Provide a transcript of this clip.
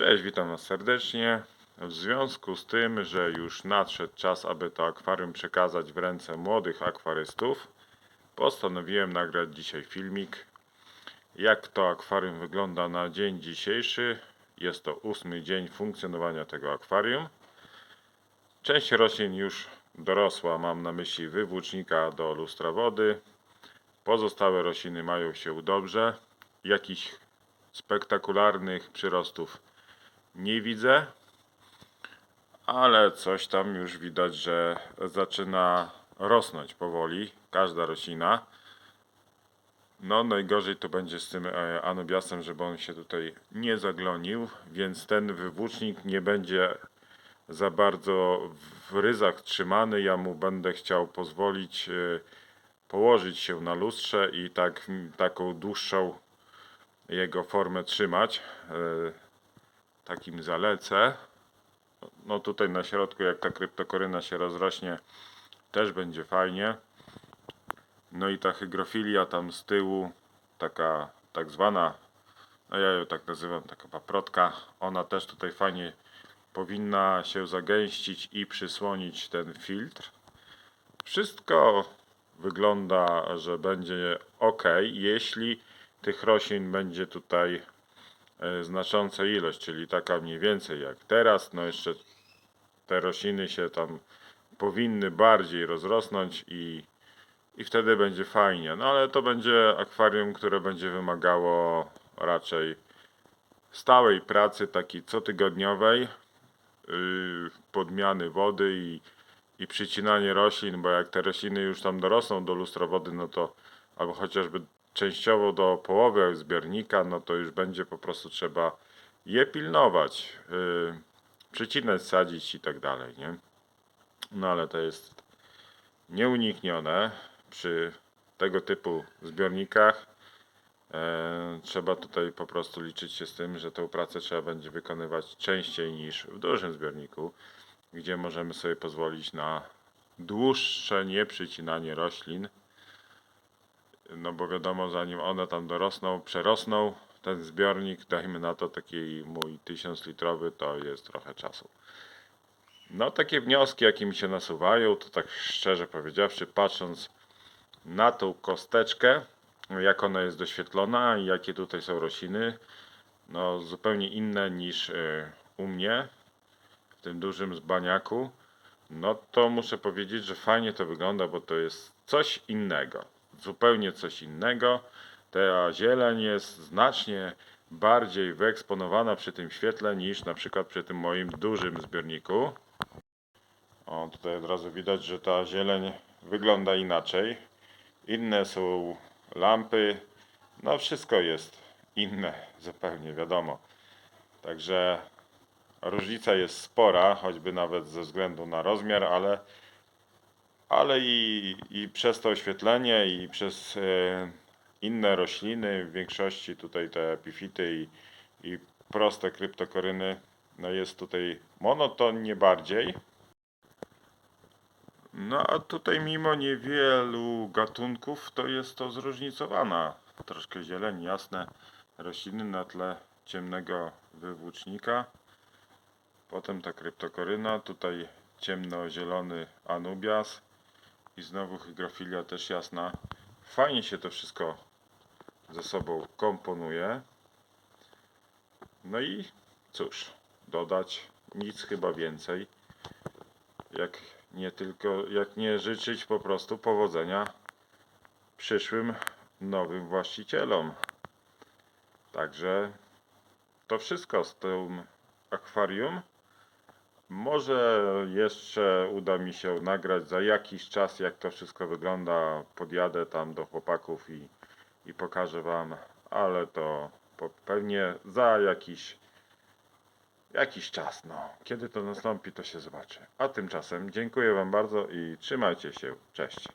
Cześć, witam Was serdecznie. W związku z tym, że już nadszedł czas, aby to akwarium przekazać w ręce młodych akwarystów, postanowiłem nagrać dzisiaj filmik, jak to akwarium wygląda na dzień dzisiejszy. Jest to ósmy dzień funkcjonowania tego akwarium. Część roślin już dorosła, mam na myśli wywłócznika do lustra wody. Pozostałe rośliny mają się dobrze. Jakichś spektakularnych przyrostów nie widzę, ale coś tam już widać, że zaczyna rosnąć powoli każda roślina. No najgorzej to będzie z tym e, anubiasem, żeby on się tutaj nie zaglonił, więc ten wywłócznik nie będzie za bardzo w ryzach trzymany. Ja mu będę chciał pozwolić e, położyć się na lustrze i tak taką dłuższą jego formę trzymać. Takim zalecę. No tutaj na środku, jak ta kryptokoryna się rozrośnie, też będzie fajnie. No i ta hygrofilia tam z tyłu, taka tak zwana, no ja ją tak nazywam, taka paprotka, ona też tutaj fajnie powinna się zagęścić i przysłonić ten filtr. Wszystko wygląda, że będzie ok, jeśli tych roślin będzie tutaj znacząca ilość, czyli taka mniej więcej jak teraz. No jeszcze te rośliny się tam powinny bardziej rozrosnąć i, i wtedy będzie fajnie. No ale to będzie akwarium, które będzie wymagało raczej stałej pracy, takiej cotygodniowej, yy, podmiany wody i, i przycinanie roślin, bo jak te rośliny już tam dorosną do lustra wody, no to albo chociażby częściowo do połowy zbiornika, no to już będzie po prostu trzeba je pilnować, yy, przycinać, sadzić i tak dalej, nie? No ale to jest nieuniknione przy tego typu zbiornikach. E, trzeba tutaj po prostu liczyć się z tym, że tę pracę trzeba będzie wykonywać częściej niż w dużym zbiorniku, gdzie możemy sobie pozwolić na dłuższe nieprzycinanie roślin no bo wiadomo, zanim one tam dorosną, przerosną ten zbiornik, dajmy na to taki mój 1000 litrowy, to jest trochę czasu. No takie wnioski, jakie mi się nasuwają, to tak szczerze powiedziawszy, patrząc na tą kosteczkę, jak ona jest doświetlona i jakie tutaj są rośliny, no zupełnie inne niż y, u mnie, w tym dużym zbaniaku, no to muszę powiedzieć, że fajnie to wygląda, bo to jest coś innego zupełnie coś innego. Ta zieleń jest znacznie bardziej wyeksponowana przy tym świetle niż na przykład przy tym moim dużym zbiorniku. O, tutaj od razu widać, że ta zieleń wygląda inaczej. Inne są lampy. No wszystko jest inne, zupełnie wiadomo. Także różnica jest spora, choćby nawet ze względu na rozmiar, ale ale i, i przez to oświetlenie i przez e, inne rośliny, w większości tutaj te epifity i, i proste kryptokoryny, no jest tutaj monotonnie bardziej. No a tutaj mimo niewielu gatunków to jest to zróżnicowana, troszkę zieleń, jasne rośliny na tle ciemnego wywłócznika. Potem ta kryptokoryna, tutaj ciemnozielony anubias i znowu hygrofilia też jasna. Fajnie się to wszystko ze sobą komponuje. No i cóż, dodać nic chyba więcej. Jak nie tylko, jak nie życzyć po prostu powodzenia przyszłym nowym właścicielom. Także to wszystko z tym akwarium. Może jeszcze uda mi się nagrać za jakiś czas, jak to wszystko wygląda. Podjadę tam do chłopaków i, i pokażę Wam, ale to pewnie za jakiś, jakiś czas. No. Kiedy to nastąpi, to się zobaczy. A tymczasem dziękuję Wam bardzo i trzymajcie się. Cześć.